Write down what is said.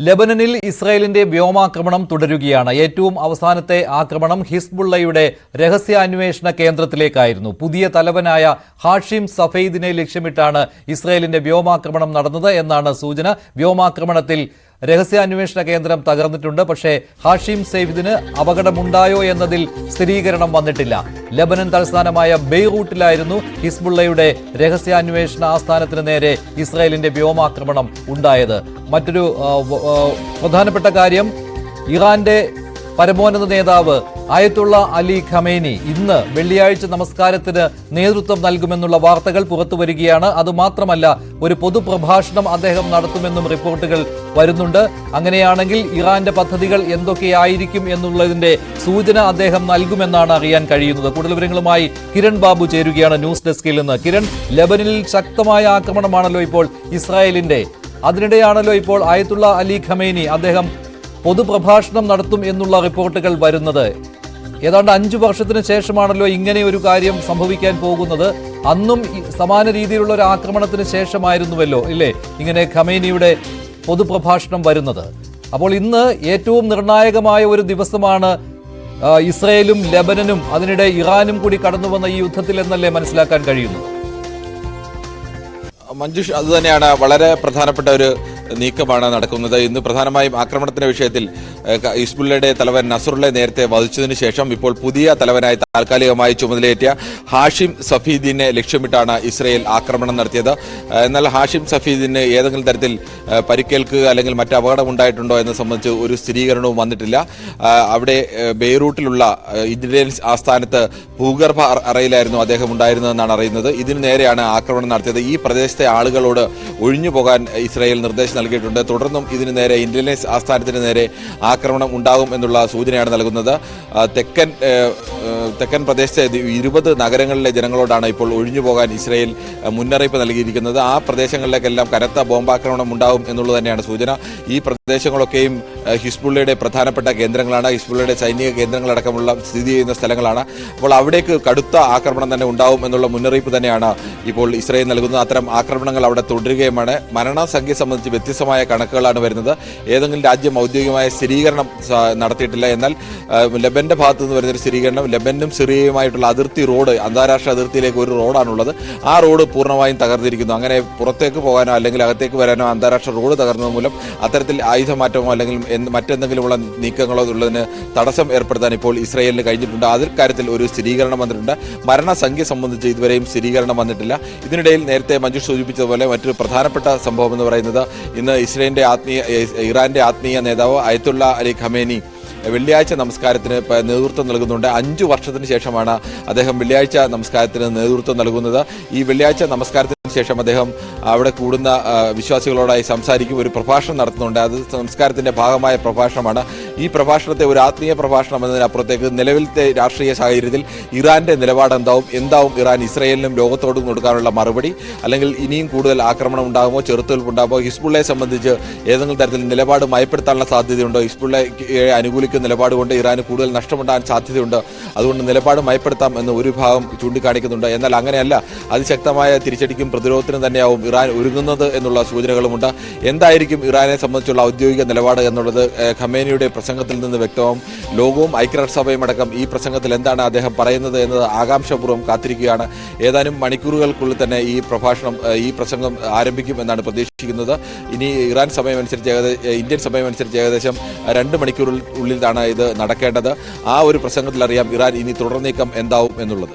ലെബനനിൽ ഇസ്രായേലിന്റെ വ്യോമാക്രമണം തുടരുകയാണ്. ഏറ്റവും അവസാനത്തെ ആക്രമണം ഹിസ്ബുള്ളയുടെ രഹസ്യാന്വേഷണ കേന്ദ്രത്തിലേക്കായിരുന്നു. പുതിയ തലവനായ ഹാഷിം സഫെയ്ദിനെ ലക്ഷ്യമിട്ടാണ് ഇസ്രായേലിന്റെ വ്യോമാക്രമണം നടന്നത് എന്നാണ് സൂചന. വ്യോമാക്രമണത്തിൽ രഹസ്യാന്വേഷണ കേന്ദ്രം തകർന്നിട്ടുണ്ട്. പക്ഷേ ഹാഷിം സെയ്ഫിദിന് അപകടമുണ്ടായോ എന്നതിൽ സ്ഥിരീകരണം വന്നിട്ടില്ല. ലബനൻ തലസ്ഥാനമായ ബെയ്റൂട്ടിലായിരുന്നു ഹിസ്ബുള്ളയുടെ രഹസ്യാന്വേഷണ ആസ്ഥാനത്തിന് നേരെ ഇസ്രായേലിന്റെ വ്യോമാക്രമണം ഉണ്ടായത്. മറ്റൊരു പ്രധാനപ്പെട്ട കാര്യം ഇറാന്റെ പരമോന്നത നേതാവ് ആയത്തുള്ള അലി ഖമേനി ഇന്ന് വെള്ളിയാഴ്ച നമസ്കാരത്തിന് നേതൃത്വം നൽകുമെന്നുള്ള വാർത്തകൾ പുറത്തു വരികയാണ്. അതുമാത്രമല്ല ഒരു പൊതുപ്രഭാഷണം അദ്ദേഹം നടത്തുമെന്നും റിപ്പോർട്ടുകൾ വരുന്നുണ്ട്. അങ്ങനെയാണെങ്കിൽ ഇറാന്റെ പദ്ധതികൾ എന്തൊക്കെയായിരിക്കും എന്നുള്ളതിന്റെ സൂചന അദ്ദേഹം നൽകുമെന്നാണ് അറിയാൻ കഴിയുന്നത്. കൂടുതൽ വിവരങ്ങളുമായി കിരൺ ബാബു ചേരുകയാണ് ന്യൂസ് ഡെസ്കിൽ നിന്ന്. കിരൺ ലബനിൽ ശക്തമായ ആക്രമണമാണല്ലോ ഇപ്പോൾ ഇസ്രായേലിന്റെ. അതിനിടെയാണല്ലോ ഇപ്പോൾ ആയത്തുള്ള അലി ഖമേനി അദ്ദേഹം പൊതുപ്രഭാഷണം നടത്തും എന്നുള്ള റിപ്പോർട്ടുകൾ വരുന്നത്. ഏതാണ്ട് അഞ്ചു വർഷത്തിന് ശേഷമാണല്ലോ ഇങ്ങനെ ഒരു കാര്യം സംഭവിക്കാൻ പോകുന്നത്. അന്നും സമാന രീതിയിലുള്ള ഒരു ആക്രമണത്തിന് ശേഷമായിരുന്നുവല്ലോ ഇല്ലേ? ഇങ്ങനെ ഖമേനിയുടെ പൊതുപ്രഭാഷണം വരുന്നത്. അപ്പോൾ ഇന്ന് ഏറ്റവും നിർണായകമായ ഒരു ദിവസമാണ് ഇസ്രയേലും ലബനനും അതിനിടെ ഇറാനും കൂടി കടന്നു വന്ന ഈ യുദ്ധത്തിൽ എന്നല്ലേ മനസ്സിലാക്കാൻ കഴിയുന്നു? മഞ്ജുഷ് അതുതന്നെയാണ് വളരെ പ്രധാനപ്പെട്ട ഒരു നീക്കമാണ് നടക്കുന്നത്. ഇന്ന് പ്രധാനമായും ആക്രമണത്തിന്റെ വിഷയത്തിൽ ഇസ്ബുള്ളയുടെ തലവൻ നസറുള്ള നേരത്തെ വധിച്ചതിന് ശേഷം ഇപ്പോൾ പുതിയ തലവനായി താൽക്കാലികമായി ചുമതലയേറ്റ ഹാഷിം സഫീദിനെ ലക്ഷ്യമിട്ടാണ് ഇസ്രയേൽ ആക്രമണം നടത്തിയത്. എന്നാൽ ഹാഷിം സഫീദിന് ഏതെങ്കിലും തരത്തിൽ പരിക്കേൽക്കുക അല്ലെങ്കിൽ മറ്റ് അപകടം ഉണ്ടായിട്ടുണ്ടോ എന്ന് സംബന്ധിച്ച് ഒരു സ്ഥിരീകരണവും വന്നിട്ടില്ല. അവിടെ ബെയ്റൂട്ടിലുള്ള ഇന്റലിജൻസ് ആസ്ഥാനത്ത് ഭൂഗർഭ അറയിലായിരുന്നു അദ്ദേഹം ഉണ്ടായിരുന്നതെന്നാണ് അറിയുന്നത്. ഇതിനു നേരെയാണ് ആക്രമണം നടത്തിയത്. ഈ പ്രദേശത്തെ ആളുകളോട് ഒഴിഞ്ഞു പോകാൻ ഇസ്രയേൽ നിർദ്ദേശം നൽകിയിട്ടുണ്ട്. തുടർന്നും ഇതിനു നേരെ ഇന്റലിജൻസ് ആസ്ഥാനത്തിന് നേരെ ആക്രമണം ഉണ്ടാകും എന്നുള്ള സൂചനയാണ് നൽകുന്നത്. തെക്കൻ തെക്കൻ പ്രദേശത്തെ ഇരുപത് നഗരങ്ങളിലെ ജനങ്ങളോടാണ് ഇപ്പോൾ ഒഴിഞ്ഞു പോകാൻ ഇസ്രയേൽ മുന്നറിയിപ്പ് നൽകിയിരിക്കുന്നത്. ആ പ്രദേശങ്ങളിലേക്കെല്ലാം കനത്ത ബോംബാക്രമണം ഉണ്ടാവും എന്നുള്ളത് തന്നെയാണ് സൂചന. ഈ പ്രദേശങ്ങളൊക്കെയും ഹിസ്ബുള്ളയുടെ പ്രധാനപ്പെട്ട കേന്ദ്രങ്ങളാണ്. ഹിസ്ബുള്ളയുടെ സൈനിക കേന്ദ്രങ്ങളടക്കമുള്ള സ്ഥിതി ചെയ്യുന്ന സ്ഥലങ്ങളാണ്. അപ്പോൾ അവിടേക്ക് കടുത്ത ആക്രമണം തന്നെ ഉണ്ടാവും എന്നുള്ള മുന്നറിയിപ്പ് തന്നെയാണ് ഇപ്പോൾ ഇസ്രയേൽ നൽകുന്നത്. അത്തരം ആക്രമണങ്ങൾ അവിടെ തുടരുകയുമാണ്. മരണസംഖ്യ സംബന്ധിച്ച് വ്യത്യസ്തമായ കണക്കുകളാണ് വരുന്നത്. ഏതെങ്കിലും രാജ്യം ഔദ്യോഗികമായ സ്ഥിരീകരണം നടത്തിയിട്ടില്ല. എന്നാൽ ലബന്റെ ഭാഗത്തുനിന്ന് ഭാഗത്തു നിന്ന് വരുന്നൊരു സ്ഥിരീകരണം ലെബനും സിറിയയുമായിട്ടുള്ള അതിർത്തി റോഡ് അന്താരാഷ്ട്ര അതിർത്തിയിലേക്ക് ഒരു റോഡാണുള്ളത്. ആ റോഡ് പൂർണമായും തകർന്നിരിക്കുന്നു. അങ്ങനെ പുറത്തേക്ക് പോകാനോ അല്ലെങ്കിൽ അകത്തേക്ക് വരാനോ അന്താരാഷ്ട്ര റോഡ് തകർന്നത് മൂലം അത്തരത്തിൽ ആയുധമാറ്റമോ അല്ലെങ്കിൽ മറ്റെന്തെങ്കിലുമുള്ള നീക്കങ്ങളോ ഉള്ളതിന് തടസ്സം ഏർപ്പെടുത്താൻ ഇപ്പോൾ ഇസ്രയേലിന് കഴിഞ്ഞിട്ടുണ്ട്. അതിൽ കാര്യത്തിൽ ഒരു സ്ഥിരീകരണം വന്നിട്ടുണ്ട്. മരണസംഖ്യ സംബന്ധിച്ച് ഇതുവരെയും സ്ഥിരീകരണം വന്നിട്ടില്ല. ഇതിനിടയിൽ നേരത്തെ മഞ്ജുഷ് സൂചിപ്പിച്ചതുപോലെ മറ്റൊരു പ്രധാനപ്പെട്ട സംഭവം എന്ന് പറയുന്നത് ഇന്ന് ഇസ്രയേലിന്റെ ആത്മീയ ഇറാന്റെ ആത്മീയ നേതാവ് അയത്തുള്ള അലി ഖമേനി വെള്ളിയാഴ്ച നമസ്കാരത്തിന് നേതൃത്വം നൽകുന്നുണ്ട്. അഞ്ചു വർഷത്തിന് ശേഷമാണ് അദ്ദേഹം വെള്ളിയാഴ്ച നമസ്കാരത്തിന് നേതൃത്വം നൽകുന്നത്. ഈ വെള്ളിയാഴ്ച നമസ്കാരത്തിന് ശേഷം അദ്ദേഹം അവിടെ കൂടുന്ന വിശ്വാസികളോടായി സംസാരിക്കും ഒരു പ്രഭാഷണം നടത്തുന്നുണ്ട്. അത് സംസ്കാരത്തിന്റെ ഭാഗമായ പ്രഭാഷണമാണ്. ഈ പ്രഭാഷണത്തെ ഒരു ആത്മീയ പ്രഭാഷണം എന്നതിനപ്പുറത്തേക്ക് നിലവിലത്തെ രാഷ്ട്രീയ സാഹചര്യത്തിൽ ഇറാന്റെ നിലപാട് എന്താവും എന്താവും ഇറാൻ ഇസ്രയേലിനും ലോകത്തോടും കൊടുക്കാനുള്ള മറുപടി അല്ലെങ്കിൽ ഇനിയും കൂടുതൽ ആക്രമണം ഉണ്ടാകുമോ ചെറുത്തുനിൽപ്പ് ഉണ്ടാകുമോ ഹിസ്ബുള്ളയെ സംബന്ധിച്ച് ഏതെങ്കിലും തരത്തിൽ നിലപാട് മയപ്പെടുത്താനുള്ള സാധ്യതയുണ്ടോ ഹിസ്ബുള്ളയെ അനുകൂലിക്കുന്ന നിലപാട് കൊണ്ട് ഇറാന് കൂടുതൽ നഷ്ടമുണ്ടാകാൻ സാധ്യതയുണ്ട് അതുകൊണ്ട് നിലപാട് മയപ്പെടുത്താം എന്ന് ഒരു ഭാഗം ചൂണ്ടിക്കാണിക്കുന്നുണ്ട്. എന്നാൽ അങ്ങനെയല്ല അതിശക്തമായ തിരിച്ചടിക്കും പ്രതിരോധത്തിനും തന്നെയാവും ഇറാൻ ഒരുങ്ങുന്നത് എന്നുള്ള സൂചനകളുമുണ്ട്. എന്തായിരിക്കും ഇറാനെ സംബന്ധിച്ചുള്ള ഔദ്യോഗിക നിലപാട് എന്നുള്ളത് ഖമേനിയുടെ പ്രസംഗത്തിൽ നിന്ന് വ്യക്തമാവും ലോകവും ഐക്യരാഷ്ട്രസഭയും അടക്കം ഈ പ്രസംഗത്തിൽ എന്താണ് അദ്ദേഹം പറയുന്നത് എന്നത് ആകാംക്ഷപൂർവം കാത്തിരിക്കുകയാണ്. ഏതാനും മണിക്കൂറുകൾക്കുള്ളിൽ തന്നെ ഈ പ്രഭാഷണം ഈ പ്രസംഗം ആരംഭിക്കും എന്നാണ് പ്രതീക്ഷിക്കുന്നത്. ഇനി ഇറാൻ സമയമനുസരിച്ച് ഇന്ത്യൻ സമയമനുസരിച്ച് ഏകദേശം രണ്ട് മണിക്കൂറിൽ ഉള്ളിലാണ് ഇത് നടക്കേണ്ടത്. ആ ഒരു പ്രസംഗത്തിൽ അറിയാം ഇറാൻ ഇനി തുടർ നീക്കം എന്താവും എന്നുള്ളത്.